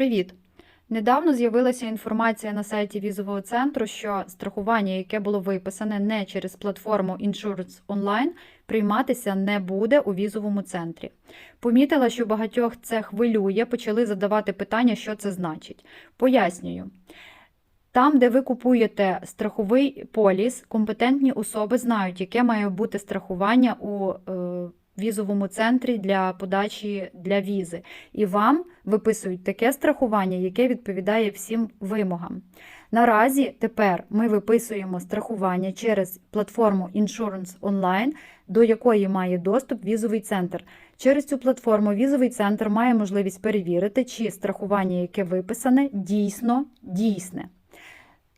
Привіт! Недавно з'явилася інформація на сайті візового центру, що страхування, яке було виписане не через платформу Insurance Online, прийматися не буде у візовому центрі. Помітила, що багатьох це хвилює, почали задавати питання, що це значить. Пояснюю. Там, де ви купуєте страховий поліс, компетентні особи знають, яке має бути страхування у е, візовому центрі для подачі для візи. І вам виписують таке страхування, яке відповідає всім вимогам. Наразі тепер ми виписуємо страхування через платформу Insurance Online, до якої має доступ візовий центр. Через цю платформу візовий центр має можливість перевірити, чи страхування, яке виписане, дійсно дійсне.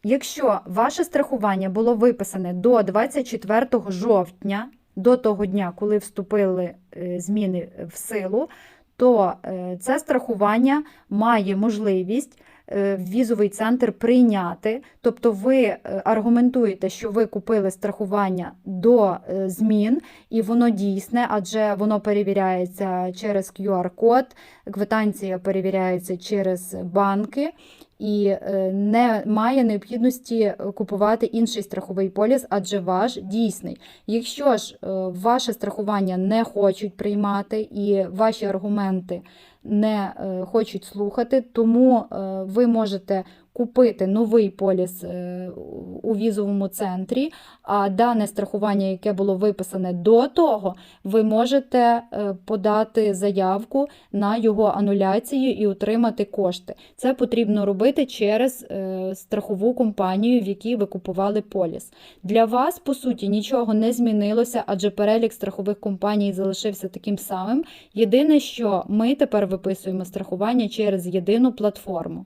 Якщо ваше страхування було виписане до 24 жовтня, до того дня, коли вступили е, зміни в силу, то е, це страхування має можливість е, візовий центр прийняти. Тобто ви аргументуєте, що ви купили страхування до змін, і воно дійсне, адже воно перевіряється через QR-код, квитанція перевіряється через банки. І е, не має необхідності купувати інший страховий поліс, адже ваш дійсний. Якщо ж е, ваше страхування не хочуть приймати і ваші аргументи не е, хочуть слухати, тому е, ви можете купити новий поліс е, у візовому центрі, а дане страхування, яке було виписане до того, ви можете е, подати заявку на його ануляцію і отримати кошти. Це потрібно робити через е, страхову компанію, в якій ви купували поліс. Для вас, по суті, нічого не змінилося, адже перелік страхових компаній залишився таким самим. Єдине, що ми тепер виписуємо страхування через єдину платформу.